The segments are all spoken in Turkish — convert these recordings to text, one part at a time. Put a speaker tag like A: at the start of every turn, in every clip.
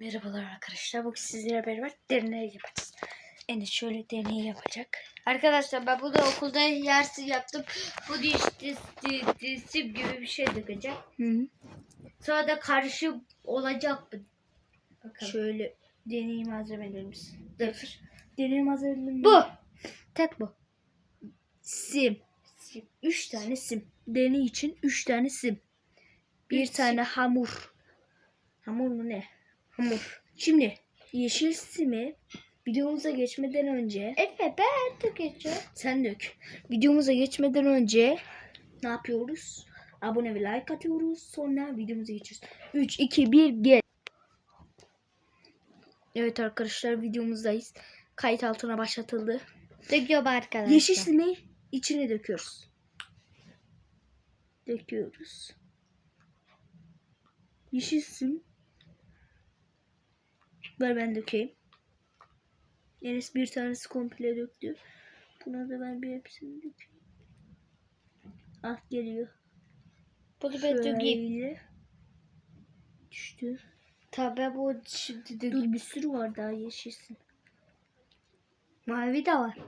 A: Merhabalar arkadaşlar. Bugün sizlere beraber deney yapacağız. Enes şöyle deney yapacak. Arkadaşlar ben bunu okulda yersiz yaptım. Bu diş dis, disim gibi bir şey dökeceğim.
B: Hı.
A: Sonra da karışım olacak mı? Bakalım.
B: Şöyle deney malzemelerimiz.
A: Dur.
B: Deney malzemelerimiz.
A: Bu. Tek bu.
B: sim.
A: Sim.
B: Üç tane sim. Deney için üç tane sim. Bir
A: Üç
B: tane hamur. Hamur mu ne? Hamur. Şimdi yeşil simi videomuza geçmeden önce
A: Efe ben dökeceğim.
B: sen dök. Videomuza geçmeden önce ne yapıyoruz? Abone ve like atıyoruz. Sonra videomuza geçiyoruz. 3, 2, 1 gel. Evet arkadaşlar videomuzdayız. Kayıt altına başlatıldı.
A: Döküyorum arkadaşlar.
B: Yeşil simi içine döküyoruz. Döküyoruz. Yeşil sim. Ver ben dökeyim. Enes bir tanesi komple döktü. Buna da ben bir hepsini dökeyim. Ah geliyor.
A: Bunu ben dökeyim.
B: Düştü.
A: Tabii bu şimdi dökeyim.
B: Dur bir sürü var daha yeşil sim.
A: Mavi de var.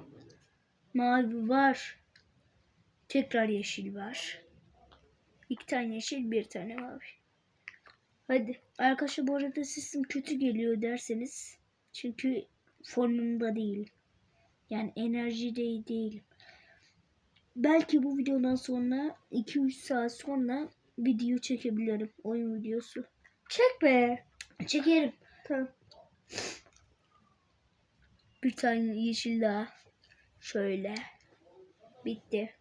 B: Mavi var. Tekrar yeşil var. İki tane yeşil, bir tane mavi. Hadi. Arkadaşlar bu arada sesim kötü geliyor derseniz. Çünkü formumda değil. Yani enerjide değilim. Belki bu videodan sonra 2-3 saat sonra video çekebilirim. Oyun videosu.
A: Çek be.
B: Çekerim. Tamam. Bir tane yeşil daha. Şöyle. Bitti.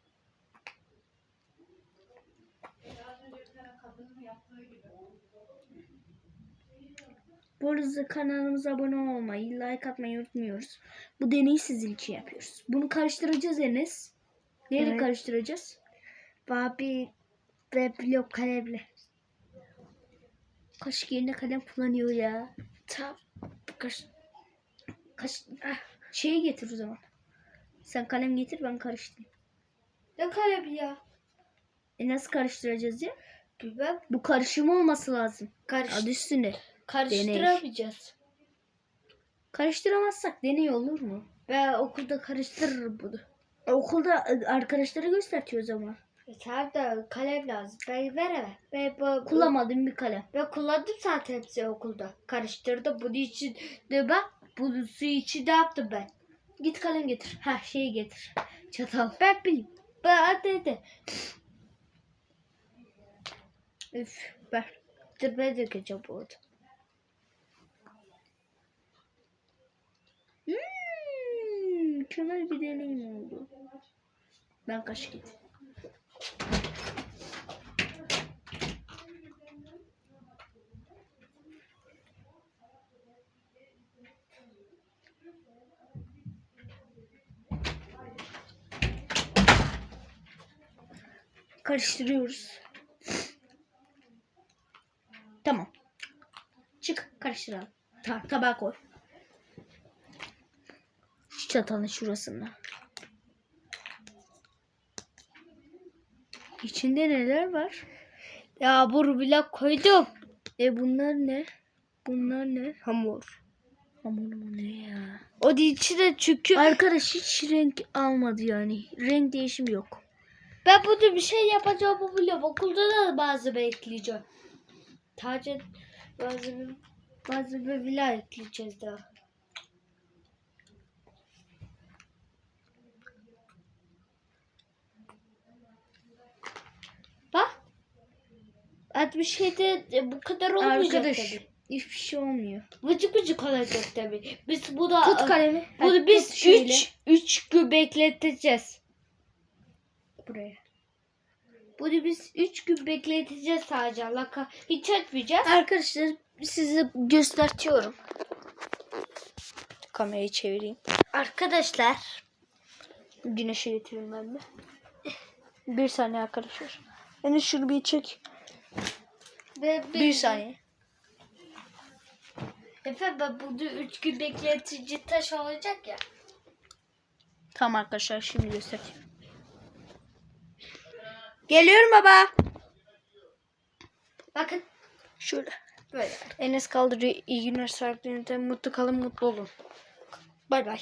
B: Bu arada kanalımıza abone olmayı, like atmayı unutmuyoruz. Bu deneyi sizin için yapıyoruz. Bunu karıştıracağız Enes. Neyle
A: Evet.
B: karıştıracağız?
A: Babi ve blok kalemle.
B: Kaşık yerine kalem kullanıyor ya.
A: Tam kaş.
B: Kaş... Ah, şeyi getir o zaman. Sen kalem getir ben karıştırayım.
A: Ne kalem ya?
B: E nasıl karıştıracağız ya?
A: Bilmem.
B: Bu karışım olması lazım.
A: Karış,
B: Adı üstünde.
A: karıştıramayacağız.
B: Karıştıramazsak deney olur mu?
A: Ben okulda karıştırırım bunu.
B: E, okulda e, arkadaşlara göstertiyoruz ama.
A: E, tamam da kalem lazım. Ben veremem. Ben, bu,
B: Kullanmadığım bir kalem.
A: ben kullandım zaten hepsi okulda. Karıştırdım. Bunun için de bak. Bunun su için ne yaptım ben?
B: Git kalem getir. Ha şeyi getir. Çatal.
A: Ben bileyim. Ben hadi hadi.
B: Üf ver.
A: Dur ben dökeceğim bu arada.
B: Hmm, mükemmel bir deneyim oldu. Ben kaşık getir. Karıştırıyoruz. Tamam. Çık karıştıralım. Ta tabağa koy. Şu şurasında. İçinde neler var?
A: Yağmur bile koydum.
B: E bunlar ne? Bunlar ne? Hamur. Hamur mu ne ya?
A: O içine çünkü
B: Arkadaş hiç renk almadı yani. Renk değişimi yok.
A: ben bunu bir şey yapacağımı biliyorum. Okulda da malzeme ekleyeceğim. Sadece malzeme, malzeme bile ekleyeceğiz daha. Bak. Hadi bir şeyde e, bu kadar olmayacak
B: Arkadaş
A: tabii.
B: hiçbir şey olmuyor.
A: Vıcık vıcık olacak tabii. Biz bu da
B: Tut kalemi.
A: bunu
B: Hadi
A: biz
B: şöyle.
A: 3 3 gün bekleteceğiz.
B: buraya.
A: Bunu biz 3 gün bekleteceğiz sadece Allah'a. Hiç etmeyeceğiz.
B: Arkadaşlar size göstertiyorum. Kamerayı çevireyim.
A: Arkadaşlar.
B: Güneşe getireyim ben de. Bir saniye arkadaşlar. Yani şunu bir çek.
A: Ve
B: Bir saniye.
A: Efendim ben bunu 3 gün bekletici taş olacak ya.
B: Tamam arkadaşlar şimdi göstereyim. Geliyorum baba.
A: Bakın
B: Şöyle.
A: Böyle.
B: Enes kaldırıyor. İyi günler sahiplerine. Mutlu kalın mutlu olun. Bay bay.